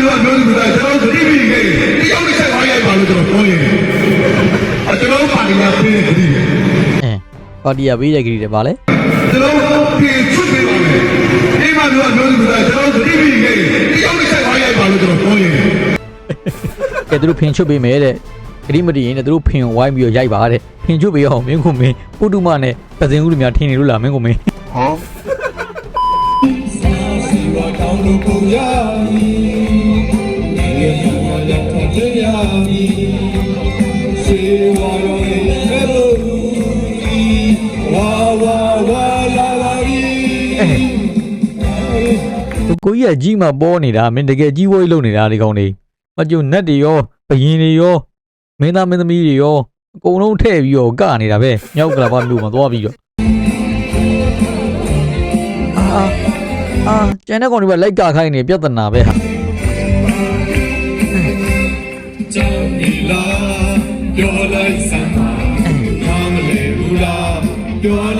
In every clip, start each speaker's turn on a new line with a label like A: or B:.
A: မျိုးကမျိုးစုကကျွန်တော်တို့ဂရိပိခဲ့တယောက်တစ်ချက်ဝိုင်းရိုက်ပါလို့ကျွန်တော်ပြောရင်အကျွန်တော်ပါတီကပေးတဲ့ဂရိ
B: အဲပါတီရပေးတဲ့ဂရီတယ်ဗာလဲ
A: ကျွန်တော်တို့ပြင်ချွတ်ပေးပါမယ်ဒီမှာမျိုးကမျိုးစုကကျွန်တော်တို့ဂရိပိခဲ့တယောက်တစ်ချက်ဝိုင်းရိုက်ပါလို့ကျွန်တော်ပြောရင်
B: ကဲသူတို့ဖင်ချွတ်ပေးမယ်တဲ့ဂရီမတီရင်တဲ့သူတို့ဖင်ဝိုင်းပြီးတော့ရိုက်ပါတဲ့ဖင်ချွတ်ပေးအောင်မင်းကိုမင်းပုတုမနဲ့ပဇင်ဦးလူများထင်နေလို့လားမင်းကိုမင်း
C: တောင်းလို့ကို ကြရမည်စေဝါရောရဲ့ဘယ်လိုဝါဝါဝါလာလာရီ
B: သူကိုကြီးကကြီးမှပေါ်နေတာမင်းတကယ်ကြီးဝိုးလုံးနေတာဒီကောင်တွေမကျုံနတ်တွေရောဘယင်တွေရောမင်းသားမင်းသမီးတွေရောအကုန်လုံးထည့်ပြီးတော့ကနေတာပဲမြောက်ကလာပါမြို့မှာသွားပြီးတော့အာအာကျန်တဲ့ကောင်တွေကလိုက်ကခိုင်းနေပြဿနာပဲဟာ
C: ပြောလိုက်စမ်းပါနားမလဲဘူးလားပြောလိုက်စမ်းပါ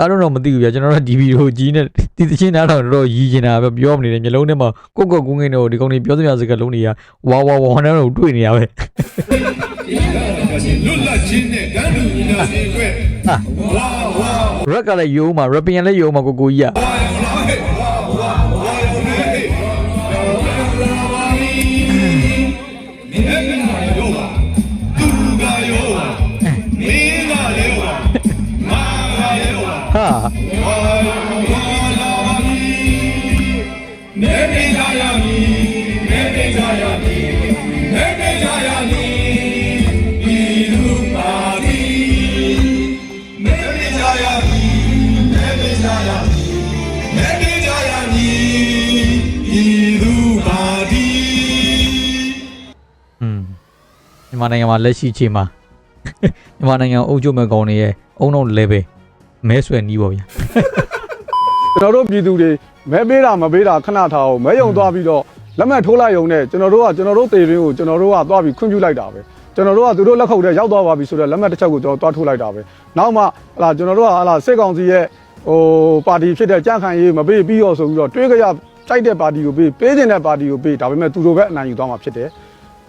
B: အဲ့တော့တော့မသိဘူးဗျာကျွန်တော်တို့ဒီဗီဒီယိုကြီးနဲ့ဒီသချင်းနားထောင်တော့ရည်ကျင်တာပဲပြောမနေတယ်မျိုးလုံးထဲမှာကိုယ့်ကိုယ်ကုန်းငင်းတော့ဒီကောင်တွေပြောစရာစကားလုံးတွေကဝါဝါဝါနဲ့တော့တွေ့နေရပဲ
C: လွတ်လပ်ခြင်းနဲ့တန်းတူညီညာစေအတွက်
B: ဟာ
C: ဝါဝါ
B: ရက်ကလည်းယိုးမှာရပီယန်လည်းယိုးမှာကိုကိုကြီးက
C: ဝါ
B: န်မာနိုင်ငံမှာလက်ရှိအချိန်မှာမြန်မာနိုင်ငံအုပ်ချုပ်မဲ့ကောင်တွေရဲ့အုံနောက် level မဲဆွဲနီးပါဗျာ
D: ကျွန်တော်တို့ပြည်သူတွေမဲပေးတာမပေးတာခဏထားအောင်မဲယုံသွားပြီးတော့လက်မှတ်ထိုးလိုက်ရုံနဲ့ကျွန်တော်တို့ကကျွန်တော်တို့တေရင်းကိုကျွန်တော်တို့ကသွားပြီးခွင့်ပြုလိုက်တာပဲကျွန်တော်တို့ကသူတို့လက်ခုပ်ထဲရောက်သွားပါပြီဆိုတော့လက်မှတ်တစ်ချက်ကိုကျွန်တော်သွားထိုးလိုက်တာပဲနောက်မှဟလာကျွန်တော်တို့ကဟလာစစ်ကောင်စီရဲ့ဟိုပါတီဖြစ်တဲ့ကြန့်ခိုင်ရေးမပေးပြီးတော့ဆိုပြီးတော့တွေးကြရတိုက်တဲ့ပါတီကိုပေးပေးခြင်းတဲ့ပါတီကိုပေးဒါပေမဲ့သူတို့ပဲအနိုင်ယူသွားမှာဖြစ်တယ်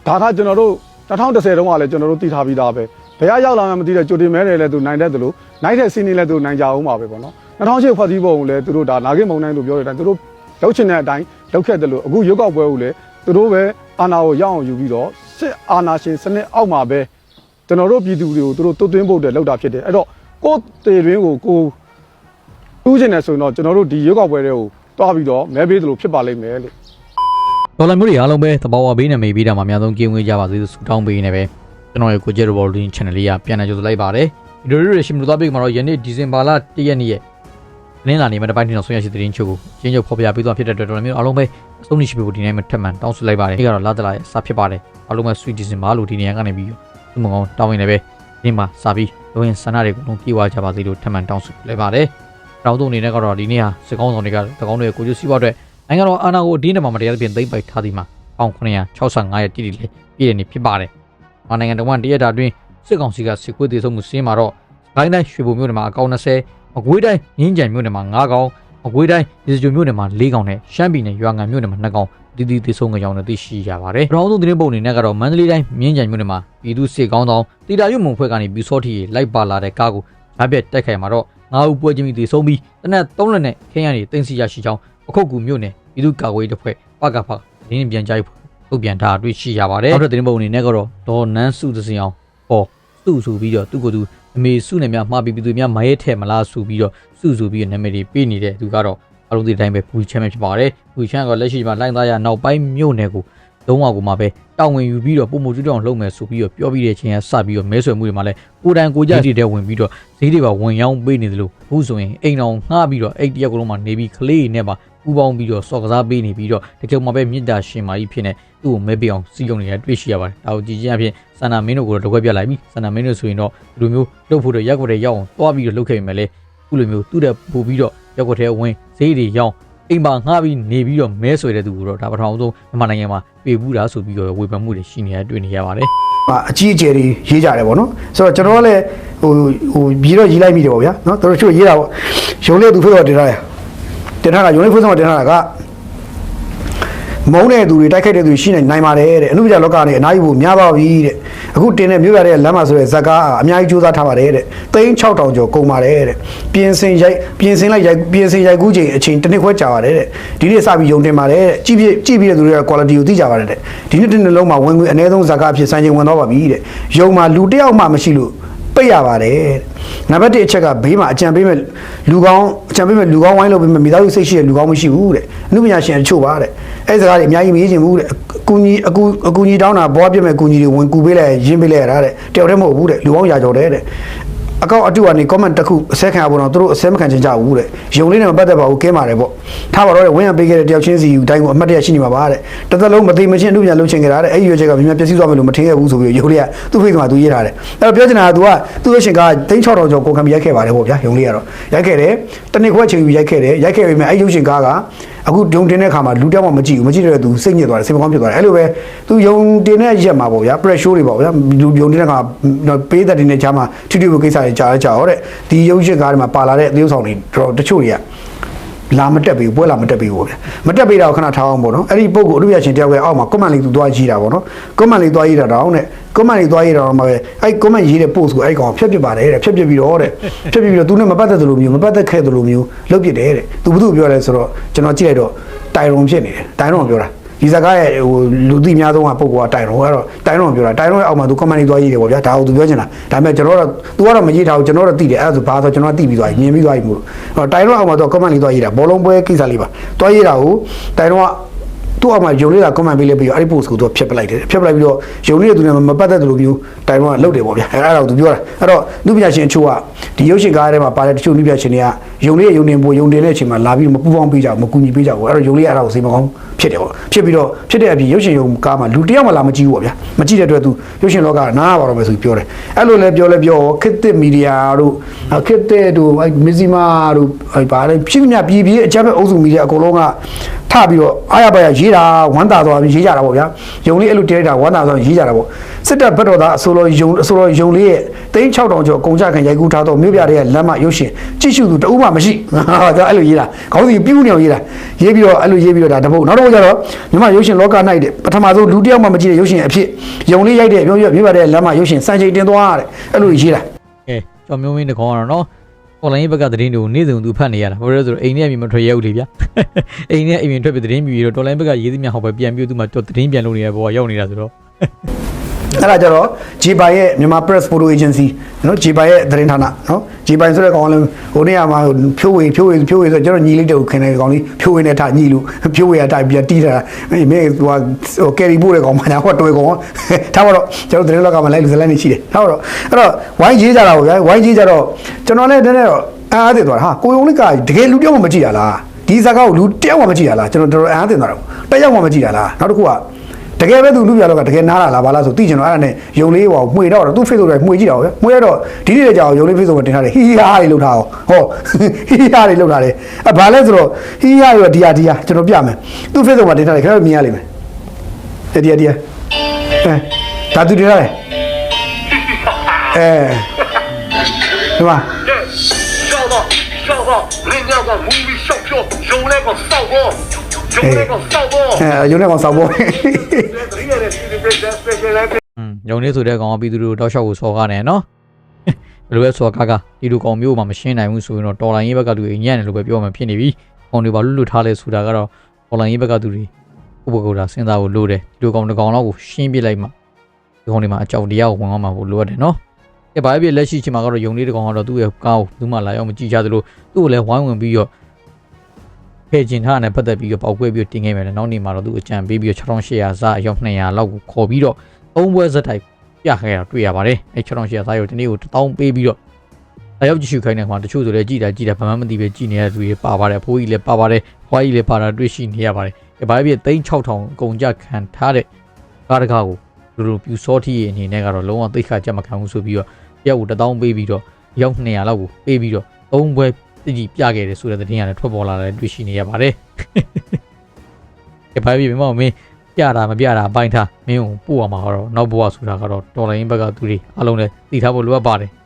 D: ဒါကကျွန်တော်တို့ 2010တုန်းကလည်းကျွန်တော်တို့တည်ထားပြီးသားပဲဘယ်ရရောက်လာမှမသိတဲ့ကြိုတင်မဲတွေလည်းသူနိုင်တဲ့သူလို့နိုင်တဲ့စီးနေလည်းသူနိုင်ကြအောင်ပါပဲပေါ့နော်2008ဖွဲ့စည်းပုံကိုလည်းသူတို့ဒါနာဂိမုံတိုင်းလို့ပြောတဲ့အတိုင်းသူတို့လောက်ချင်တဲ့အတိုင်းလောက်ခဲ့တယ်လို့အခုရုပ်ောက်ပွဲကိုလည်းသူတို့ပဲအာဏာကိုရအောင်ယူပြီးတော့စစ်အာဏာရှင်စနစ်အောက်မှာပဲကျွန်တော်တို့ပြည်သူတွေကိုသူတို့တွတ်သွင်းဖို့အတွက်လောက်တာဖြစ်တယ်အဲ့တော့ကိုယ်တေရင်းကိုကိုယ်တူးချင်တယ်ဆိုရင်တော့ကျွန်တော်တို့ဒီရုပ်ောက်ပွဲတွေကိုတွားပြီးတော့မဲပေးသလိုဖြစ်ပါလိမ့်မယ်လို့
B: ဒေါ်လာမျိုးတွေအားလုံးပဲသဘာဝဘေးနဲ့မေးပြီးတာမှာအများဆုံးကြင်ဝင်ကြပါစေလို့ဆုတောင်းပေးနေပဲကျွန်တော်ရဲ့ကိုကျဲရိုဘော်လင်း channel လေးကပြန်လည်ကြိုဆိုလိုက်ပါတယ်ဗီဒီယိုလေးတွေရှင်မလို့သွားပြီးမှာတော့ယနေ့ဒီဇင်ဘာလ1ရက်နေ့ရဲ့နင်းလာနေမှာတစ်ပိုင်းတင်အောင်ဆွေးရရှိတဲ့တင်းချုပ်ကိုကျင်းချုပ်ဖော်ပြပေးသွားဖြစ်တဲ့အတွက်ဒေါ်လာမျိုးအားလုံးပဲအဆုံးရှိဖို့ဒီနေ့မှထပ်မံတောင်းဆိုလိုက်ပါတယ်ဒီကတော့လာတလာရဲ့စဖြစ်ပါတယ်အားလုံးပဲ sweet ဒီဇင်ဘာလို့ဒီနေရာကနေပြီးသူ့မကောင်တောင်းဝင်နေပဲဒီမှာစပြီးလိုရင်ဆန္ဒတွေကိုလုံးပြေဝကြပါစေလို့ထပ်မံတောင်းဆိုလိုက်ပါတယ်တောင်းတုံအနေနဲ့ကတော့ဒီနေ့ဟာစစ်ကောင်းဆောင်တွေကတကောင်းတွေကိုကျိုးစီးပွားအတွက် နိုင်ငံတော်အာဏာကိုအတင်းအဓမ္မမတရားသဖြင့်သိမ်းပိုက်ထားသည်မှာပေါင်965ရဲ့တိတိလေးပြည့်တဲ့နေ့ဖြစ်ပါတယ်။မြန်မာနိုင်ငံတော်ဝန်တရက်တာတွင်စစ်ကောင်စီကစစ်ကွေးသေးဆုံးမှုစင်းမှာတော့စကိုင်းတိုင်းရွှေဘုံမြို့နယ်မှာအကောင့်20မကွေးတိုင်းရင်းကြံမြို့နယ်မှာ9ကောင်မကွေးတိုင်းရေစကြိုမြို့နယ်မှာ4ကောင်နဲ့ရှမ်းပြည်နယ်ရွာငံမြို့နယ်မှာ2ကောင်တိတိသေးဆုံးကြောင်းလည်းသိရှိရပါတယ်။ပထမဆုံးသတင်းပုံအနေနဲ့ကတော့မန္တလေးတိုင်းမြင်းကြံမြို့နယ်မှာပြည်သူစစ်ကောင်းဆောင်တီတာရုံမုံဖွဲ့ကနေပြီးစောထီလိုက်ပါလာတဲ့ကားကိုဓာတ်ပြက်တိုက်ခိုက်မှာတော့9ဦးပွဲချင်းပြီးသေဆုံးပြီးတနက်3လက်နဲ့ခင်းရည်တင်စီရရှိကြောင်း အခုတ်ကူမြို့နယ်ပြည်သူ့ကာကွယ်ရေးတပ်ဖွဲ့ပကဖရင်းပြန်ကြားရေးထုတ်ပြန်ထားတွေ့ရှိရပါတယ်နောက်ထပ်သတင်းပုံအနေနဲ့ကတော့ဒေါ်နန်းစုသစင်အောင်ပေါ်စုဆိုပြီးတော့သူ့ကိုယ်သူအမေစုနဲ့များမှားပြီးပြည်သူများမရဲထဲမလားဆိုပြီးတော့စုဆိုပြီးတော့နာမည်တွေပေးနေတဲ့သူကတော့အလုံးဒီတိုင်းပဲပူချမ်းပဲဖြစ်ပါတယ်ပူချမ်းကလက်ရှိမှာလိုင်းသားရနောက်ပိုင်းမြို့နယ်ကိုလုံးဝကိုမှပဲတောင်းဝင်ယူပြီးတော့ပုံမှုတူတောင်လုပ်မယ်ဆိုပြီးတော့ပြောပြီးတဲ့ချိန်ကစပြီးတော့မဲဆွယ်မှုတွေမှာလဲကိုတန်ကိုကြတွေတဲ့ဝင်ပြီးတော့ဈေးတွေပါဝင်ရောင်းပေးနေသလိုအခုဆိုရင်အိမ်တော်ငှားပြီးတော့အိတ်တရက်ကိုလုံးမှာနေပြီးကလေးတွေနဲ့ပါ ပူပေါင်းပြီးတော့စော်ကစားပေးနေပြီးတော့တကယ်မှပဲမြစ်တာရှင်မာကြီးဖြစ်နေသူ့ကိုမဲပေးအောင်စီးလုံးနေတာတွေ့ရှိရပါတယ်ဒါကိုကြည့်ချင်းအဖြစ်ဆန္ဒမင်းတို့ကိုတော့တကွက်ပြလိုက်ပြီဆန္ဒမင်းတို့ဆိုရင်တော့ဒီလိုမျိုးလှုပ်ဖို့တော့ရက်ွက်တဲ့ရောက်အောင်တွားပြီးတော့လှုပ်ခဲ့ပေမဲ့လေခုလိုမျိုးသူ့တဲ့ပို့ပြီးတော့ရက်ွက်တဲ့ဝင်ဈေးတွေရောက်အိမ်မှာငှားပြီးနေပြီးတော့မဲဆွဲတဲ့သူကိုတော့ဒါပထမဆုံးမြန်မာနိုင်ငံမှာပြေဘူးတာဆိုပြီးတော့ဝေဖန်မှုတွေရှိနေတာတွေ့နေရပါတယ်
E: အာအကြီးအကျယ်တွေရေးကြတယ်ပေါ့နော်ဆိုတော့ကျွန်တော်ကလည်းဟိုဟိုပြီးတော့ရေးလိုက်မိတယ်ပေါ့ဗျာနော်တို့ချို့ရေးတာပေါ့ရုံလေးသူဖေးတော့တင်ထားတယ် တင်ထားတာရုံလေးဖေးဆုံးတင်ထားတာကမုန်းတဲ့သူတွေတိုက်ခိုက်တဲ့သူတွေရှိနေနိုင်ပါတယ်တဲ့အနုပညာလောကနဲ့အနားယူဖို့များပါပြီတဲ့အခုတင်တဲ့မြို့ရတဲ့လမ်းမှာဆိုတဲ့ဇက်ကားအများကြီးစူးစမ်းထားပါတယ်တဲ့သိန်း6000ကျော်ကုန်ပါတယ်တဲ့ပြင်ဆင်ရိုက်ပြင်ဆင်လိုက်ရိုက်ပြင်ဆင်ရိုက်ကူးချိန်အချိန်တစ်နှစ်ခွဲကြာပါတယ်တဲ့ဒီနေ့စပြီးယုံတင်ပါတယ်တဲ့ကြည့်ပြကြည့်ပြတဲ့သူတွေက quality ကိုသိကြပါတယ်တဲ့ဒီနေ့တစ်နေ့လုံးမှာဝင်ငွေအနည်းဆုံးဇက်ကားအဖြစ်စံချိန်ဝင်တော့ပါပြီတဲ့ယုံမှာလူတစ်ယောက်မှမရှိလို့ ပိတ်ရပါတယ်တဲ့နံပါတ်1အချက်ကဘေးမှာအကြံပေးမဲ့လူကောင်းအကြံပေးမဲ့လူကောင်းဝိုင်းလို့ပေးမဲ့မိသားစုစိတ်ရှိတဲ့လူကောင်းမရှိဘူးတဲ့အမှုပညာရှင်အချို့ပါတဲ့အဲ့ဒီစကားတွေအများကြီးမရေးချင်ဘူးတဲ့အကူကြီးအကူအကူကြီးတောင်းတာဘောပြည့်မဲ့အကူကြီးတွေဝင်ကူပေးလိုက်ရင်းပေးလိုက်ရတာတဲ့တယောက်တည်းမဟုတ်ဘူးတဲ့လူကောင်းရာကျော်တဲ့တဲ့ အကောင့်အတူကနေ comment တစ်ခုအဆက်ခံရဖို့တော့သူတို့အဆက်မခံချင်ကြဘူးတဲ့ယုံလေးနဲ့မပတ်သက်ပါဘူးကင်းပါတယ်ပေါ့ထားပါတော့တဲ့ဝင်းရပေးခဲ့တဲ့တယောက်ချင်းစီယူတိုင်းကိုအမှတ်တရရှိနေမှာပါတဲ့တစ်သက်လုံးမသိမချင်းအမှုပညာလုပ်ချင်ကြတာတဲ့အဲ့ဒီရွေးချက်ကမြန်မြန်ပြည့်စည်သွားမယ်လို့မထင်ခဲ့ဘူးဆိုပြီးယုံလေးကသူ့ဖေ့ကသူရေးထားတယ်အဲ့တော့ပြောချင်တာက तू ကသူ့ရဲ့ရှင်က3600ကျော်ကိုခံပြီးရိုက်ခဲ့ပါတယ်ပေါ့ဗျာယုံလေးကတော့ရိုက်ခဲ့တယ်တနစ်ခွဲချိန်ပြီးရိုက်ခဲ့တယ်ရိုက်ခဲ့ပေမဲ့အဲ့ရုပ်ရှင်ကားက အခုဒုံတင်တဲ့ခါမှာလူတောက်မှမကြည့်ဘူးမကြည့်တဲ့သူစိတ်ညစ်သွားတယ်စိတ်မကောင်းဖြစ်သွားတယ်အဲ့လိုပဲသူယုံတင်တဲ့ရက်မှာပေါ့ဗျာ pressure တွေပေါ့ဗျာလူယုံတင်တဲ့ခါပေးတဲ့တင်တဲ့ကြားမှာထွထွကိစ္စတွေကြားရကြတော့တဲ့ဒီရုပ်ရှင်ကားတွေမှာပါလာတဲ့သေုပ်ဆောင်တွေတော့တချို့တွေက လာမတက်ဘူးပွဲလာမတက်ဘူးပေါ့ဗျာမတက်ပေးတော့ခဏထားအောင်ပေါ့နော်အဲ့ဒီပုံကိုအမှုရရှင်တယောက်ရဲ့အောက်မှာ comment လေးသူသွားရေးတာပေါ့နော် comment လေးသွားရေးတာတော့တဲ့ comment လေးသွားရေးတာတော့မှပဲအဲ့ comment ရေးတဲ့ post ကိုအဲ့ကောင်ဖြတ်ပစ်ပါတယ်တဲ့ဖြတ်ပစ်ပြီးတော့တဲ့ဖြတ်ပစ်ပြီးတော့သူနဲ့မပတ်သက်သလိုမျိုးမပတ်သက်ခဲ့သလိုမျိုးလုပ်ပစ်တယ်တဲ့သူဘုသူ့ပြောလဲဆိုတော့ကျွန်တော်ကြည့်လိုက်တော့တိုင်ရုံဖြစ်နေတယ်တိုင်ရုံပြောတာ ဒီစကားရဲ့ဟိုလူသိများဆုံးကပုံကတိုင်ရုံကတော့တိုင်ရုံပြောတာတိုင်ရုံရဲ့အောက်မှာသူ comment လေးသွားရေးတယ်ပေါ့ဗျာဒါကိုသူပြောချင်တာဒါပေမဲ့ကျွန်တော်တော့ तू ကတော့မရေးထားဘူးကျွန်တော်တော့သိတယ်အဲ့ဒါဆိုဘာဆိုကျွန်တော်ကသိပြီးသွားပြီမြင်ပြီးသွားပြီမို့လို့တိုင်ရုံအောက်မှာသူ comment လေးသွားရေးတာဘောလုံးပွဲကိစ္စလေးပါသွားရေးတာကိုတိုင်ရုံက သူ့အောက်မှာယုံလေးက comment ပေးလိုက်ပြီးတော့အဲ့ဒီ post ကိုသူကဖျက်ပလိုက်တယ်ဖျက်ပလိုက်ပြီးတော့ယုံလေးကသူနဲ့မပတ်သက်တယ်လို့မျိုးတိုင်တော့လုတ်တယ်ပေါ့ဗျာအဲ့ဒါတော့သူပြောတာအဲ့တော့လူပညာရှင်အချို့ကဒီရုပ်ရှင်ကားထဲမှာပါတဲ့တချို့လူပညာရှင်တွေကယုံလေးရဲ့ယုံနေပိုယုံတင်တဲ့အချိန်မှာလာပြီးတော့မပူပေါင်းပေးကြဘူးမကူညီပေးကြဘူးအဲ့တော့ယုံလေးအဲ့ဒါကိုစိတ်မကောင်းဖြစ်တယ်ပေါ့ဖြစ်ပြီးတော့ဖြစ်တဲ့အပြင်ရုပ်ရှင်ယုံကားမှာလူတယောက်မှလာမကြည့်ဘူးပေါ့ဗျာမကြည့်တဲ့အတွက်သူရုပ်ရှင်လောကကနားရပါတော့မယ်ဆိုပြီးပြောတယ်အဲ့လိုလဲပြောလဲပြောခစ်တစ်မီဒီယာတို့ခစ်တဲ့တို့အဲ့မီဇီမာတို့အဲ့ဗာလဲဖြစ်မြပြည်ပြည်အကြမ်းဖက်အုပ်စုမီဒီယာအကုန်လုံးက ထပြီးတော့အားရပါရရေးတာဝမ်းသာသွားပြီးရေးကြတာပေါ့ဗျာယုံလေးအဲ့လိုတည့်လိုက်တာဝမ်းသာသွားရေးကြတာပေါ့စစ်တပ်ဘက်တော်သားအစိုးရယုံအစိုးရယုံလေးရဲ့တိန်း6000ကျော်ကုန်ကြခံရိုက်ကူးထားတော့မြို့ပြတဲ့လမ်းမရုပ်ရှင်ကြည့်ရှုသူတအူးမှမရှိဟာဒါအဲ့လိုရေးတာခေါင်းစီပြူးနေအောင်ရေးတာရေးပြီးတော့အဲ့လိုရေးပြီးတော့ဒါတပုတ်နောက်တော့ကျတော့မြန်မာရုပ်ရှင်လောက၌တဲ့ပထမဆုံးလူတစ်ယောက်မှမကြည့်တဲ့ရုပ်ရှင်အဖြစ်ယုံလေးရိုက်တဲ့မြို့ပြမြို့ပြတဲ့လမ်းမရုပ်ရှင်စံချိန်တင်သွားတဲ့အဲ့လိုရေးတာ
B: ကဲကျော်မျိုးမင်းတကောင်ကတော့နော် အွန်လိုင်းဘက်ကသတင်းတွေကိုနေ့စဉ်သူဖတ်နေရတာဘာလို့လဲဆိုတော့အိမ်ထဲအပြင်မထွက်ရဘူးလေဗျာအိမ်ထဲအပြင်ထွက်ပြီးသတင်းပြီးတော့တော်လိုင်းဘက်ကရေးသမျှဟောပဲပြန်ပြီးသူမှတော့သတင်းပြန်လုပ်နေရဘောရောက်နေတာဆိုတော့
E: အဲ့ဒါကြတော့ J-By ရဲ့မြန်မာ Press Photo Agency နော် J-By ရဲ့သတင်းဌာနနော် J-By ဆိုတဲ့ကောင်ကလည်းဟိုနေ့ကမှဖြိုးဝေဖြိုးဝေဖြိုးဝေဆိုကျွန်တော်ညီလေးတူခင်တဲ့ကောင်လေးဖြိုးဝေနဲ့ထားညီလူဖြိုးဝေကတိုက်ပြီးတီးတာမင်းမင်းဟိုဟိုကယ်ရီပို့တဲ့ကောင်မှညာဟောတွေ့ကောင်ထားပါတော့ကျွန်တော်သတင်းလောကမှာလိုက်လူစလိုက်နေရှိတယ်ထားပါတော့အဲ့တော့ဝိုင်းကြီးကြတာပေါ့ဗျာဝိုင်းကြီးကြတော့ကျွန်တော်လည်းနည်းနည်းတော့အားအသစ်သွားတာဟာကိုယုံလေးကတကယ်လူတယောက်မှမကြည့်ရလားဒီဇာတ်ကောက်လူတယောက်မှမကြည့်ရလားကျွန်တော်တော်တော်အားအသစ်သွားတော့တယောက်မှမကြည့်ရလားနောက်တစ်ခုက တကယ်ပဲသူလူပြတော့ကတကယ်နားလာလားဘာလားဆိုသိချင်တော့အဲ့ဒါနဲ့ယုံလေးဟောမှွေတော့သူ Facebook တွေမှွေကြည့်တော့ဗျမှွေရတော့ဒီနေ့ကြောင်ယုံလေး Facebook မှာတင်ထားတယ်ဟီဟီဟာတွေလောက်ထားအောင်ဟောဟီဟီဟာတွေလောက်ထားတယ်အဲဘာလဲဆိုတော့ဟီဟီဟာတွေဒီဟာဒီဟာကျွန်တော်ပြမယ်သူ Facebook မှာတင်ထားတယ်ခင်ဗျားတို့မြင်ရလိမ့်မယ်ဒီဟာဒီဟာအဲဒါသူတင်ထားတယ်အဲဒီမှာ
F: 笑到笑到，人家个母米笑票，用那个扫把，用那个扫把。
E: အဲယုံနေကောင်စောက်ဖို့
B: อืมညုံနေဆိုတဲ့ကောင်ကပြည်သူတို့တောက်လျှောက်ကိုစော်ကားနေနော်ဘယ်လိုပဲစော်ကားကဒီလိုကောင်မျိုးမှမရှင်းနိုင်ဘူးဆိုရင်တော့တော်လိုင်းရေးဘက်ကလူတွေညံ့တယ်လို့ပဲပြောမှဖြစ်နေပြီကောင်တွေဘာလွတ်လွတ်ထားလဲဆိုတာကတော့တော်လိုင်းရေးဘက်ကသူတွေဥပကုတာစဉ်းစားဖို့လိုတယ်ဒီလိုကောင်တစ်ကောင်တော့ကိုရှင်းပြလိုက်မှဒီကောင်တွေမှာအကြောက်တရားကိုဝင်သွားမှာကိုလိုရတယ်နော်ကဲဘာဖြစ်လက်ရှိချိန်မှာကတော့ယုံလေးတစ်ကောင်ကတော့သူ့ရဲ့ကားကိုသူ့မှလာရောက်မကြည့်ကြသလိုသူ့ကိုလည်းဝိုင်းဝင်ပြီးတော့ ဖေကျင်ထားတဲ့ပတ်သက်ပြီးတော့ပောက်ကွဲပြီးတော့တင်ခဲ့မယ်လေနောက်နေ့မှာတော့သူအကြံပေးပြီးတော့6800စားအယောက်200လောက်ကိုခေါ်ပြီးတော့သုံးပွဲဇက်တိုက်ပြခဲ့တာတွေ့ရပါတယ်အဲ6800စားရုပ်ဒီနေ့ကို1000ပေးပြီးတော့လာရောက်ကြည့်ရှုခိုင်းတဲ့ခါမှာတချို့ဆိုလည်းကြည်တာကြည်တာဘာမှမသိပဲကြည်နေတဲ့သူတွေပါပါတယ်အဖိုးကြီးလည်းပါပါတယ်ဖွားကြီးလည်းပါတာတွေ့ရှိနေရပါတယ်။ဘာဖြစ်ဖြစ်3600အကုန်ကြခံထားတဲ့ကားတကားကိုလူလူပြူစောတိရဲ့အနေနဲ့ကတော့လုံးဝသိခါကြမခံဘူးဆိုပြီးတော့တယောက်ကို1000ပေးပြီးတော့ရောက်200လောက်ကိုပေးပြီးတော့သုံးပွဲတ ကြီးပြခဲ့တယ်ဆိုတဲ့သတင်းရတယ်ထွက်ပေါ်လာတယ်တွေ့ရှိနေရပါတယ်။ဘာဖြစ်ဖြစ်မမမင်းပြတာမပြတာအပိုင်းထားမင်းကိုပို့ရမှာတော့နောက်ဘဝဆိုတာကတော့တော်လိုင်းဘက်ကသူတွေအားလုံးလည်းသိထားဖို့လိုအပ်ပါတယ်။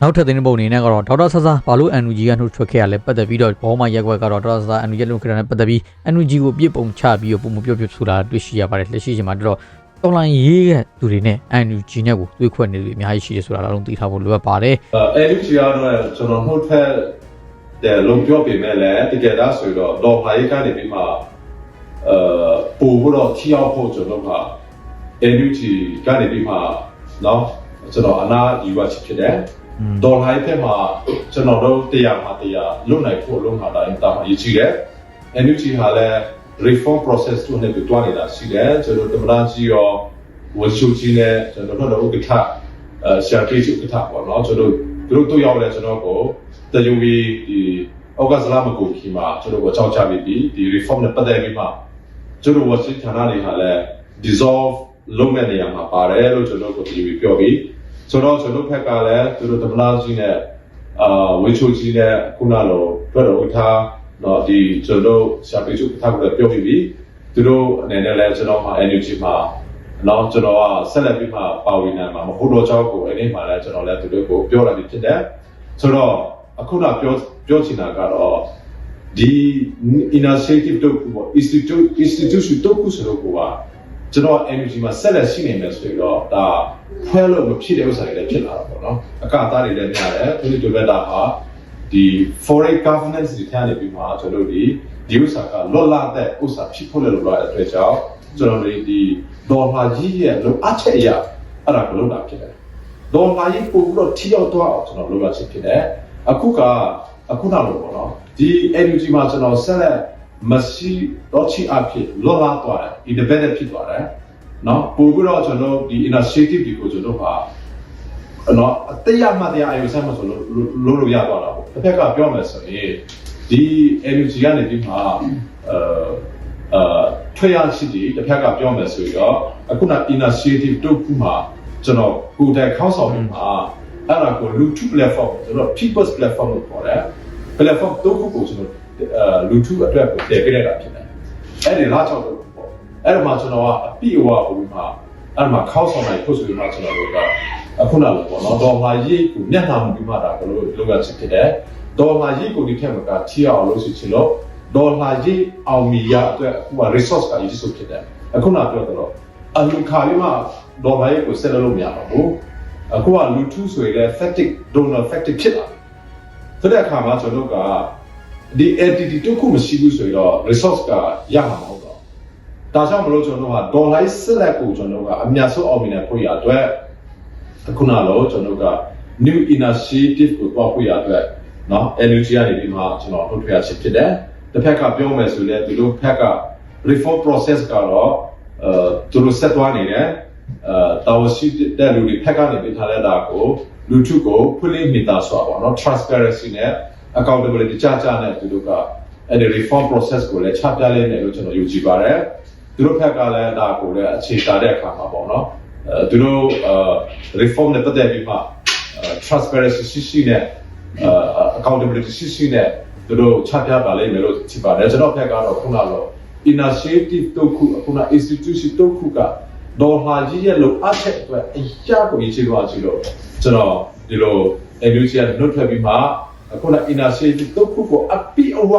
B: နောက်ထပ်သတင်းပုံအနေနဲ့ကတော့ဒေါက်တာဆဆာဘာလို့ NUG ကနှုတ်ထွက်ခဲ့ရလဲပတ်သက်ပြီးတော့ဘောမရက်ကွက်ကတော့ဒေါက်တာဆဆာ NUG လုံးခရနဲ့ပတ်သက်ပြီး NUG ကိုပြစ်ပုံချပြီးတော့ပုံမပြောပြဆိုတာတွေ့ရှိရပါတယ်လက်ရှိချိန်မှာတော့ တော်လိုင်းရေးကသူတွေနဲ့ NUG နဲ့ကိုတွေးခွက်နေသူအများကြီးရှိတယ်ဆိုတာလည်းအလုံးသိထားဖို့လိုအပ်ပါတယ်။
G: NUG ကတော့ကျွန်တော်ဟုတ်ထက်တဲ့လုံပြောပေမဲ့လည်းတကယ်တမ်းဆိုတော့တော်လိုင်းရေးကနေပြီးမှအဲပို့ဖို့တော့ချီအောင်ဖို့ကျွန်တော်က NUG ကနေပြီးမှနော်ကျွန်တော်အနာယူရချဖြစ်တယ်။ဒေါ်လာရဲ့မှာကျွန်တော်တို့တရားမှာတရားလွတ်နိုင်ဖို့လုံးဟာတိုင်းတာအရေးကြီးတယ်။ NUG ဟာလည်း reform process တို့နဲ့တွားနေတာရှိတယ်ကျွန်တော်တမန်ကြီးရောဝန်ရှုကြီးနဲ့ကျွန်တော်တို့ဥက္ကဋ္ဌအဲရှာပြေချဥက္ကဋ္ဌပေါ့နော်ကျွန်တော်တို့တို့ရောက်လဲကျွန်တော်ကိုတယူဗီဒီဩဂတ်စ်လမကိုခီမှာကျွန်တော်ကိုချောက်ချပြီးဒီ reform နဲ့ပတ်သက်ပြီးမှကျွန်တော်ဝစီဌာနတွေဟာလည်း dissolve လုပ်မဲ့နေရာမှာပါတယ်လို့ကျွန်တော်ကိုဒီပြောပြီးဆိုတော့ကျွန်တော်ဖက်ကလည်းသူတို့တမန်ကြီးနဲ့အာဝေချိုကြီးနဲ့ခုနလိုတွေ့တော့ထား တော့ဒီကျွန်တော်ရှာပြေချဥက္ကဋ္ဌကိုပြောပြီးသူတို့အနေနဲ့လည်းကျွန်တော်မှာ energy မှာတော့ကျွန်တော်ကဆက်လက်ပြီးမှပါဝင်နေမှာမဟုတ်တော့ကြောက်ကိုအဲ့ဒီမှာလည်းကျွန်တော်လည်းသူတို့ကိုပြောလာပြီးဖြစ်တယ်ဆိုတော့အခုနပြောပြောချင်တာကတော့ဒီ initiative တို့ကို institute institution တို့ကိုဆိုတော့ကိုကကျွန်တော် energy မှာဆက်လက်ရှိနေမယ်ဆိုတော့ဒါဖွဲလို့မဖြစ်တဲ့ဥစ္စာတွေလည်းဖြစ်လာတာပေါ့နော်အကသားတွေလည်းများတယ်သူတို့တွေဘက်တာဟာ ဒီ foreign governance တွေထားနေပြီးမှကျွန်တော်တို့ဒီဒီဥစ္စာကလော့လာတဲ့ဥစ္စာဖြစ်ဖို့လည်းလိုလာတဲ့အတွက်ကြောင့်ကျွန်တော်တို့ဒီဒေါ်လာကြီးရဲ့လိုအပ်ချက်အရာအဲ့ဒါကိုလုပ်တာဖြစ်တယ်ဒေါ်လာကြီးပို့ပြီးတော့ထိရောက်တော့အောင်ကျွန်တော်လုပ်ရချင်ဖြစ်တယ်အခုကအခုနောက်လို့ပေါ့နော်ဒီ energy မှာကျွန်တော်ဆက်လက်မရှိတော့ချီအဖြစ်လော်လာသွားတယ် independent ဖြစ်သွားတယ်နော်ပို့ပြီးတော့ကျွန်တော်ဒီ initiative တွေကိုကျွန်တော်ဟာ နော်အတရမှတရားအယူဆမှဆိုလို့လို့လို့ရသွားတာပေါ့တစ်ဖက်ကပြောမယ်ဆိုရင်ဒီ energy ကနေဒီမှာအဲအာထွက်ရရှိတယ်တစ်ဖက်ကပြောမယ်ဆိုတော့အခုန initiative တို့ခုမှာကျွန်တော်ကိုယ်တိုင်ခေါင်းဆောင်ပြီးမှာအဲ့ဒါကို YouTube platform ကျွန်တော် people's platform လို့ခေါ်တယ် platform တို့ခုကိုကျွန်တော်အဲ YouTube အတွက်ကိုတည်ပြလိုက်တာဖြစ်တယ်အဲ့ဒီလားချောက်တော့ပေါ့အဲ့ဒါမှကျွန်တော်ကအပြည့်အဝဟိုမှာအဲ့မှာခေါင်းဆောင်နိုင်ဖို့ဆိုရင်မှကျွန်တော်တို့က အခုနလိုပေါ့နော်ဒေါ်လာရိတ်ကိုမျက်နှာမူပြီးမှဒါကလို့လုပ်ရချင်ဖြစ်တယ်ဒေါ်လာရိတ်ကိုဒီထက်မကထီအောင်လို့ဆိုချင်လို့ဒေါ်လာရိတ်အောင်မီရအတွက်အခုက resource ကရည်စုဖြစ်တယ်အခုနပြောတော့အလူခါလေးမှာဒေါ်လာရိတ်ကိုဆက်လို့မရတော့ဘူးအခုကလူထုဆိုရင် fatigue donor fatigue ဖြစ်လာဆိုတဲ့အခါမှာကျွန်တော်တို့ကဒီ entity တစ်ခုမရှိဘူးဆိုတော့ resource ကရမှာမဟုတ်တော့ဒါကြောင့်မလို့ကျွန်တော်တို့က dollar select ကိုကျွန်တော်တို့ကအများဆုံးအောင်မြင်တဲ့ဖို့ရအတွက်အ ခုနလိုကျွန်တော်တို့က new initiative ကိုတော့ဖို့ရအတွက်เนาะ energy ကနေပြီးမှကျွန်တော်ထုတ်ထွက်ရဖြစ်တယ်တစ်ဖက်ကပြောမယ်ဆိုလဲဒီလိုဖက်က reform process ကတော့အဲသူတို့ဆက်သွားနေတယ်အဲတာဝရှိတဲ့လူတွေဖက်ကနေပြထားတဲ့ဒါကိုလူထုကိုဖွင့်လင်းမိသားစွာပေါ့နော် transparency နဲ့ accountability ကြကြနဲ့သူတို့ကအဲ့ဒီ reform process ကိုလည်းချပြလဲနေလို့ကျွန်တော်ယုံကြည်ပါတယ်သူတို့ဖက်ကလည်းဒါကိုလည်းအခြေချတဲ့အခါမှာပေါ့နော်အဲ သူတို့အဲ reform နဲ့ပတ်သက်ပြီးမှ transparency ရှိရှိနဲ့ accountability ရှိရှိနဲ့သူတို့ချပြပါလိမ့်မယ်လို့ထင်ပါတယ်ကျွန်တော်ဖက်ကတော့ခုနကတော့ initiative တို့ခုခုန institution တို့ခုကဒေါ်လာကြီးရဲ့လိုအပ်ချက်အတွက်အရာကိုရေးချသွားချင်လို့ကျွန်တော်ဒီလို evolution နှုတ်ထွက်ပြီးမှခုန initiative တို့ခုကိုအပိအဝ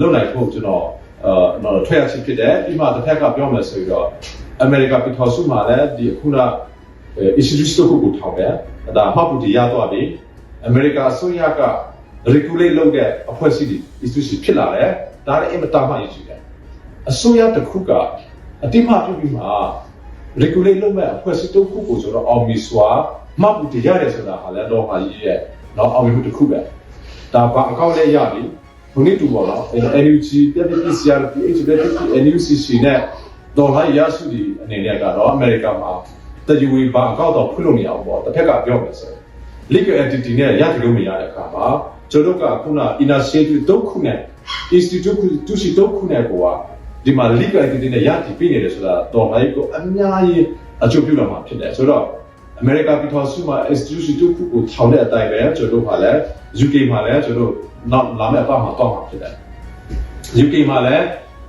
G: လုပ်နိုင်ဖို့ကျွန်တော်အာတော့ထွက်ရချင်းဖြစ်တယ်ပြီးမှတစ်ဖက်ကပြောမယ်ဆိုတော့ အမေရိကပြည်ထောင်စုမှာလည်းဒီခုန institution တို့ကိုထောင်တယ်ဒါမှတ်ဖို့ဒီရသွားပြီအမေရိကအစိုးရက regulate လုပ်တဲ့အဖွဲ့အစည်းတွေ institution ဖြစ်လာတယ်ဒါလည်းအင်မတန်မှရည်ရှိတယ်အစိုးရတစ်ခုကအတိမပြုပြီးမှ regulate လုပ်မဲ့အဖွဲ့အစည်းတစ်ခုကိုဆိုတော့အောင်မီစွာမှတ်ဖို့တရတယ်ဆိုတာဟာလည်းတော့ဟာကြီးရဲ့တော့အောင်မီမှုတစ်ခုပဲဒါဘာအကောင့်လေးရပြီဘုန်းကြီးတူပေါ့နော် NUG ပြပြ PCR PH ပြပြ NUCC နဲ့ ဒေါ်လာရရှိဒီအနေနဲ့ကတော့အမေရိကမှာတကြွေဘာအကောင့်တော့ဖွင့်လို့မရဘူးပေါ့တစ်ဖက်ကပြောမယ်ဆိုရင် legal entity နဲ့ရကြလို့မရတဲ့အခါမှာကျွန်တော်တို့ကခုန initiative ဒုက္ခနဲ့ institute တူရှိဒုက္ခနဲ့ကိုကဒီမှာ legal entity နဲ့ရတည်ပြီးနေတယ်ဆိုတာတော်လိုက်ကိုအများကြီးအကျိုးပြုလာမှာဖြစ်တယ်ဆိုတော့ America ပြည်ထောင်စုမှာ institution ဒုက္ခကိုထောင်တဲ့အတိုင်းပဲကျွန်တော်တို့ကလည်း UK မှာလည်းကျွန်တော်တို့နောက်လာမယ့်အပတ်မှာတော့မှာဖြစ်တယ် UK မှာလည်း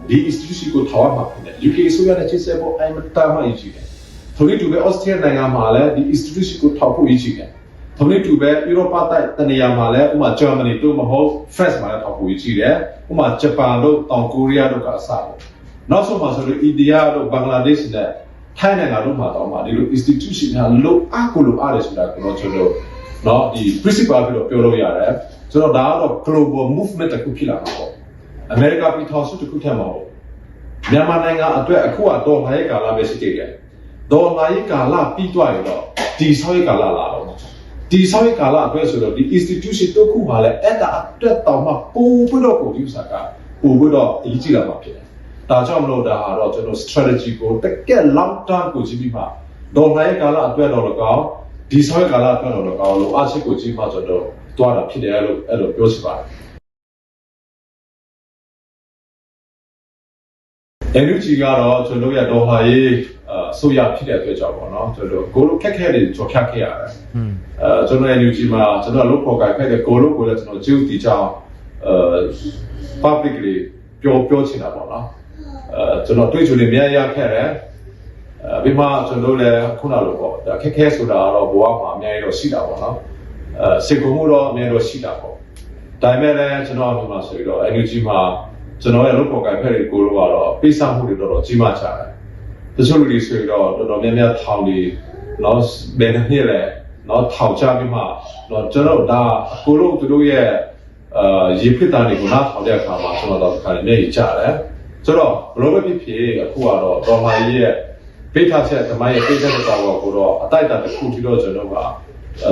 G: ဒီ institution ကိုထောင်ရမှာဖြစ်တယ် UK ဆိုရတဲ့ချစ်ဆက်ဖို့အမှန်တမ်းမှအရေးကြီးတယ်။ထို့နည်းတူပဲ Australia နိုင်ငံမှာလည်းဒီ institution ကိုထောက်ဖို့အရေးကြီးတယ်။ထို့နည်းတူပဲ Europe တိုက်တနေရာမှာလည်းဥပမာ Germany တို့မဟုတ် France မှာလည်းထောက်ဖို့အရေးကြီးတယ်။ဥပမာ Japan တို့တောင်ကိုရီးယားတို့ကအစပေါ့။နောက်ဆုံးမှာဆိုလို့ India တို့ Bangladesh နဲ့ထိုင်းနိုင်ငံတို့မှာတော့မှဒီလို institution ကလို့အကူလို့အားရဆိုတာကိုတော့ကျွန်တော်เนาะဒီ principle ပြီးတော့ပြောလို့ရတယ်။ဆိုတော့ဒါကတော့ global movement တစ်ခုဖြစ်လာမှာပေါ့။ America ပြည်ထောင်စုတစ်ခုထက်မှာပေါ့။မြန်မာနိုင်ငံအတွက်အခုကတော့ငါရဲ့ကာလပဲရှိသေးတယ်။ဒေါ်လာရဲ့ကာလပြီးသွားရင်တော့ဒီဆောက်ရဲ့ကာလလာတော့ဒီဆောက်ရဲ့ကာလအတွက်ဆိုတော့ဒီ institution တစ်ခုမှလည်းအဲ့ဒါအတွက်တောင်မှပို့ပြီးတော့ကိုဒီဥစ္စာကပို့ပြီးတော့အရေးကြီးလာမှာဖြစ်တယ်။ဒါကြောင့်မလို့ဒါဟာတော့ကျွန်တော် strategy ကိုတကယ် long term ကိုကြည့်ပြီးမှဒေါ်လာရဲ့ကာလအတွက်တော့လည်းကောင်းဒီဆောက်ရဲ့ကာလအတွက်တော့လည်းကောင်းလို့အချက်ကိုကြည့်မှကျွန်တော်တွားတာဖြစ်တယ်လို့အဲ့လိုပြောချင်ပါတယ်။ NUG ကတော့ကျွန်တော်ရဲ့ဒေါ်လာရေးအဆိုရဖြစ်တဲ့အတွက်ကြောင့်ပေါ့နော်ကျွန်တော်ကိုလိုခက်ခဲတွေကြော်ဖြတ်ခဲ့ရတယ်
B: อืม
G: အဲကျွန်တော် NUG မှာကျွန်တော်လုပ်ဖော်ကိုင်ဖက်တဲ့ကိုလိုကိုလည်းကျွန်တော်ကျေးဇူးတင်ကြောင်းအဲ publicly ပြောပြောချင်တာပေါ့နော်အဲကျွန်တော်တွေ့ကြုံနေများရခဲ့တယ်အဲပြီးမှကျွန်တော်လည်းခုနလိုပေါ့ဒါခက်ခဲဆိုတာကတော့ဘဝမှာအများကြီးတော့ရှိတာပေါ့နော်အဲစေကုမှုတော့အများကြီးတော့ရှိတာပေါ့ဒါပေမဲ့လည်းကျွန်တော်အမှမှာဆိုပြီးတော့ NUG မှာ ကျွန်တော်ရဲ့လုပ်ဖော်ကိုင်ဖက်တွေကိုလိုကတော့ပိတ်ဆမှုတွေတော်တော်ကြီးမားကြတယ်တချို့လူတွေဆိုရင်တော့တော်တော်များများထောင်တွေနော်ဘယ်နှစ်နှစ်လဲနော်ထောင်ချပြီးမှနော်ကျွန်တော်ဒါအကိုလို့သူတို့ရဲ့အာရေဖြစ်တာတွေကိုနားထောင်တဲ့အခါမှာကျွန်တော်တော့ခါနေနေကြတယ်ဆိုတော့ဘလို့ပဲဖြစ်ဖြစ်အခုကတော့တော်မာကြီးရဲ့ပိတ်ထားချက်ဓမ္မရဲ့ပိတ်ချက်တဲ့တော်ကိုတော့အတိုက်အတတစ်ခုပြီးတော့ကျွန်တော်က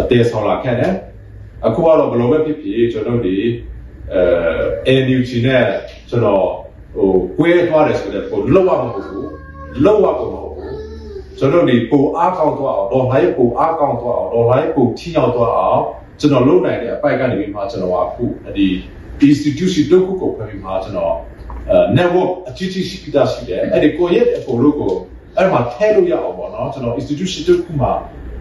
G: တေဆောင်လာခဲ့တယ်အခုကတော့ဘလို့ပဲဖြစ်ဖြစ်ကျွန်တော်ဒီ အဲ NUG နဲ့ကျွန်တော်ဟိုကွဲသွားတယ်ဆိုတဲ့ကိုလောက်ရမှာမဟုတ်ဘူးလောက်ရမှာမဟုတ်ဘူးကျွန်တော်ဒီပိုအားကောင်းသွားအောင်ဒေါ်လာရဲ့ပိုအားကောင်းသွားအောင်ဒေါ်လာရဲ့ပိုထိရောက်သွားအောင်ကျွန်တော်လုပ်နိုင်တဲ့အပိုက်ကနေပြီးမှကျွန်တော်အခုဒီ institution တို့ခုကိုဖွင့်ပြီးမှကျွန်တော်အဲ network အကြီးကြီးရှိပြီးသားရှိတယ်အဲ့ဒီကိုရဲ့အပေါ်လို့ကိုအဲ့မှာထဲလို့ရအောင်ပေါ့နော်ကျွန်တော် institution တို့ခုမှာ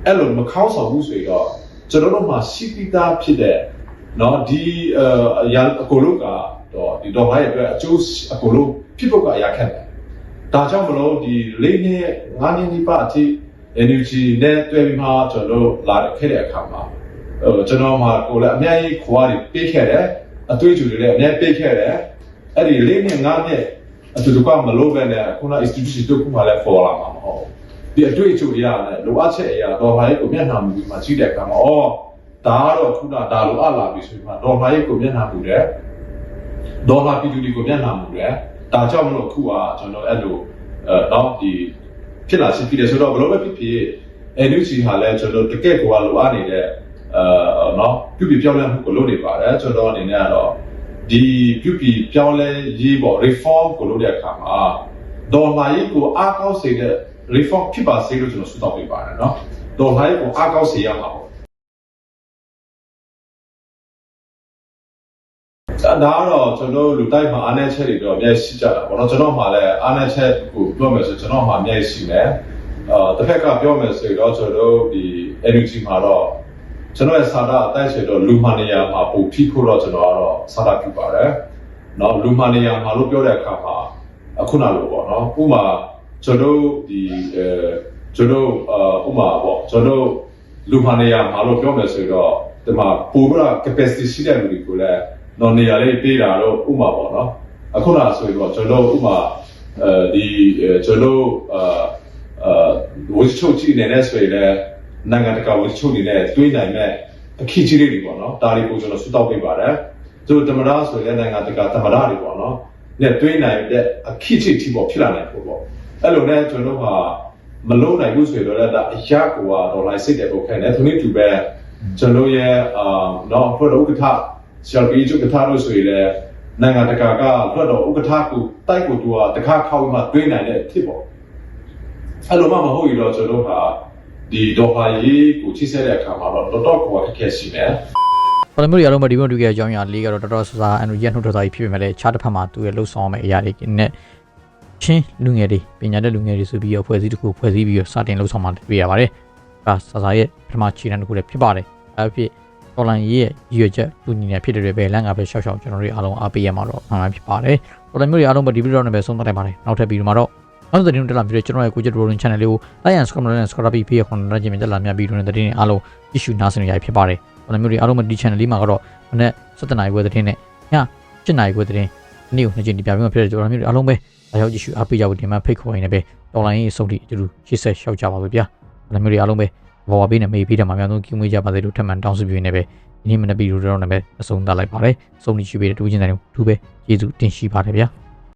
G: အဲ့လိုမခေါင်းဆောင်ဘူးဆိုရင်တော့ကျွန်တော်တို့မှာရှိပြီးသားဖြစ်တဲ့ နော်ဒီအရာအကိုလို့ကတော့ဒီဒေါ်လာရဲ့အတွက်အကျိုးအကိုလို့ဖြစ်ဖို့ကအရာခက်တယ်ဒါကြောင့်မလို့ဒီလေးနှစ်ငါးနှစ်ဒီပါအထိ energy နဲ့တွေ့ပြီးမှကျွန်တော်တို့လာခဲ့တဲ့အခါမှာဟိုကျွန်တော်မှာကိုလည်းအများကြီးခွာတွေပေးခဲ့တယ်အတွေ့အကြုံတွေလည်းအများပေးခဲ့တယ်အဲ့ဒီလေးနှစ်ငါးနှစ်အတူတူကမလို့ပဲနဲ့ခုန institution တို့ခုမှလည်း for လာမှာမဟုတ်ဘူးဒီအတွေ့အကြုံတွေရတယ်လိုအပ်ချက်အရာတော့ဘာလေးကိုမျက်နှာမူပြီးမှကြီးတဲ့အခါမှာဩ ဒါကတော့ခုနဒါလိုအပ်လာပြီဆိုပြီးမှတော့ဘာလေးကိုမျက်နှာမူတယ်ဒေါ်လာပြည်သူတွေကိုမျက်နှာမူတယ်ဒါကြောင့်မလို့အခုကကျွန်တော်အဲ့လိုအဲတော့ဒီဖြစ်လာရှိဖြစ်တယ်ဆိုတော့ဘယ်လိုပဲဖြစ်ဖြစ် NUG ဟာလည်းကျွန်တော်တကယ့်ကိုလိုအပ်နေတဲ့အဲနော်ပြုပြပြောင်းလဲမှုကိုလုပ်နေပါတယ်ကျွန်တော်အနေနဲ့ကတော့ဒီပြုပြပြောင်းလဲရေးပေါ့ reform ကိုလုပ်တဲ့အခါမှာဒေါ်လာရေးကိုအားကောင်းစေတဲ့ reform ဖြစ်ပါစေလို့ကျွန်တော်ဆုတောင်းပေးပါတယ်နော်ဒေါ်လာရေးကိုအားကောင်းစေရမှာပေါ့ ဒါကတော့ကျွန်တော်လူတိုက်မှာအားနည်းချက်တွေတော့အများကြီးရှိကြတာပေါ့နော်ကျွန်တော်မှလည်းအားနည်းချက်ကိုပြောမယ်ဆိုကျွန်တော်မှအများကြီးရှိတယ်အာတစ်ဖက်ကပြောမယ်ဆိုတော့ကျွန်တော်ဒီ energy မှာတော့ကျွန်တော်ရဲ့စာတာအတိုက်ဆိုတော့လူမှနေရာမှာပုံဖြိဖို့တော့ကျွန်တော်ကတော့စာတာပြပါတယ်နော်လူမှနေရာမှာလို့ပြောတဲ့အခါမှာအခုနလိုပေါ့နော်ဥမာကျွန်တော်ဒီအဲကျွန်တော်အဥမာပေါ့ကျွန်တော်လူမှနေရာမှာလို့ပြောမယ်ဆိုတော့ဒီမှာပုံပြ capacity ရှိတဲ့လူတွေကိုလည်း နော်နေရာလေးပေးတာတော့ဥမာပေါ့နော်အခုနဆိုရင်တော့ကျွန်တော်ဥမာအဲဒီကျွန်တော်အာအာဝစ်ချုပ်ကြည့်နေတဲ့ဆိုရင်လည်းနိုင်ငံတကာဝစ်ချုပ်နေတဲ့တွေးနိုင်မဲ့အခက်အခဲတွေပေါ့နော်ဒါတွေကိုကျွန်တော်ဆွတောက်ပေးပါတယ်သူတို့တမရဆိုရင်နိုင်ငံတကာတမရတွေပေါ့နော်နဲ့တွေးနိုင်တဲ့အခက်အခဲတွေပေါ့ဖြစ်လာနိုင်ဖို့ပေါ့အဲ့လိုနဲ့ကျွန်တော်ကမလုံးနိုင်ဘူးဆိုရင်တော့ဒါအရာကွာဒေါ်လာစစ်တဲ့ပုံခဲနဲ့သူနေတူပဲကျွန်တော်ရဲ့အာနော်ဖွဲ့ဥက္ကဋ္ဌ ဆရာကြီးချုပ်ကထားလို့ဆိုရင်လည်းနိုင်ငံတကာကလွှတ်တော်ဥက္ကဋ္ဌကိုတိုက်ကိုသူကတခါခေါက်မှတွင်းနိုင်တဲ့အဖြစ်ပေါ့အဲ့လိုမှမဟုတ်ရင်တော့ကျွန်တော်တို့ဟာဒီဒေါ်ဟာရေးကိုချိဆက်တဲ့အခါမှာတော့တော်တော်ကိုအခက်အခဲရှိတယ်
B: ပေါ်လမျိုးတွေအားလုံးပဲဒီဘုံတွေ့ခဲ့တဲ့အကြောင်းအရာလေးကတော့တော်တော်ဆဆအန်ရနှုတ်ထွက်သွားပြီးဖြစ်ပေမဲ့လည်းခြားတစ်ဖက်မှာသူရဲ့လှုပ်ဆောင်ရမယ့်အရာတွေနဲ့ချင်းလူငယ်တွေပညာတတ်လူငယ်တွေဆိုပြီးတော့ဖွဲ့စည်းတစ်ခုဖွဲ့စည်းပြီးတော့စတင်လှုပ်ဆောင်မှတွေ့ရပါတယ်။ဒါဆဆရဲ့ပထမခြေတန်းတစ်ခုလည်းဖြစ်ပါတယ်။အဲဖြစ် တော်လန်ရဲ့ရည်ရွယ်ချက်တူညီနေဖြစ်တဲ့တွေပဲလမ်းကပဲရှောက်ရှောက်ကျွန်တော်တို့အားလုံးအားပေးရမှာတော့မှန်မှန်ဖြစ်ပါတယ်။ပေါ်လမျိုးတွေအားလုံးပဲဒီဗီဒီယိုနဲ့ပဲဆုံးသတ်လိုက်ပါတယ်။နောက်ထပ်ဗီဒီယိုမှာတော့နောက်သတင်းတက်လာပြီးတော့ကျွန်တော်ရဲ့ကိုကျစ်ရိုရင် channel လေးကို like and subscribe နဲ့ subscribe ပြီး phía ခွန်ရခြင်းမြတ်လာများပြီးတော့တဲ့သတင်းအားလုံးကြည့်ရှုနားဆင်ရဖြစ်ပါတယ်။ပေါ်လမျိုးတွေအားလုံးပဲဒီ channel လေးမှာကတော့မနေ့7နာရီခွဲသတင်းနဲ့ည7နာရီခွဲသတင်းဒီနေ့ကိုနှစ်ကြိမ်တင်ပြပြီးမှဖြစ်တဲ့ကျွန်တော်မျိုးတွေအားလုံးပဲလာရောက်ကြည့်ရှုအားပေးကြဖို့ဒီမှာဖိတ်ခေါ်ရင်းနဲ့ပဲတော်လိုင်းရေးအဆုံးထိအတူတူရှေ့ဆက်ရှောက်ကြပါလို့ဗျာဒါမျိုးတွေအားလုံးပဲ ဘောဝပေးနဲ့မေးပေးတယ်မှာအများဆုံးကြည့်မွေးကြပါစေလို့ထပ်မံတောင်းဆိုပြီးနေပဲဒီနေ့မနေ့ဗီဒီယိုတော့လည်းပဲအဆုံးသတ်လိုက်ပါတယ်အဆုံးထိရှိပေးတဲ့တူချင်းတိုင်းတို့သူပဲကျေးဇူးတင်ရှိပါတယ်ဗျာ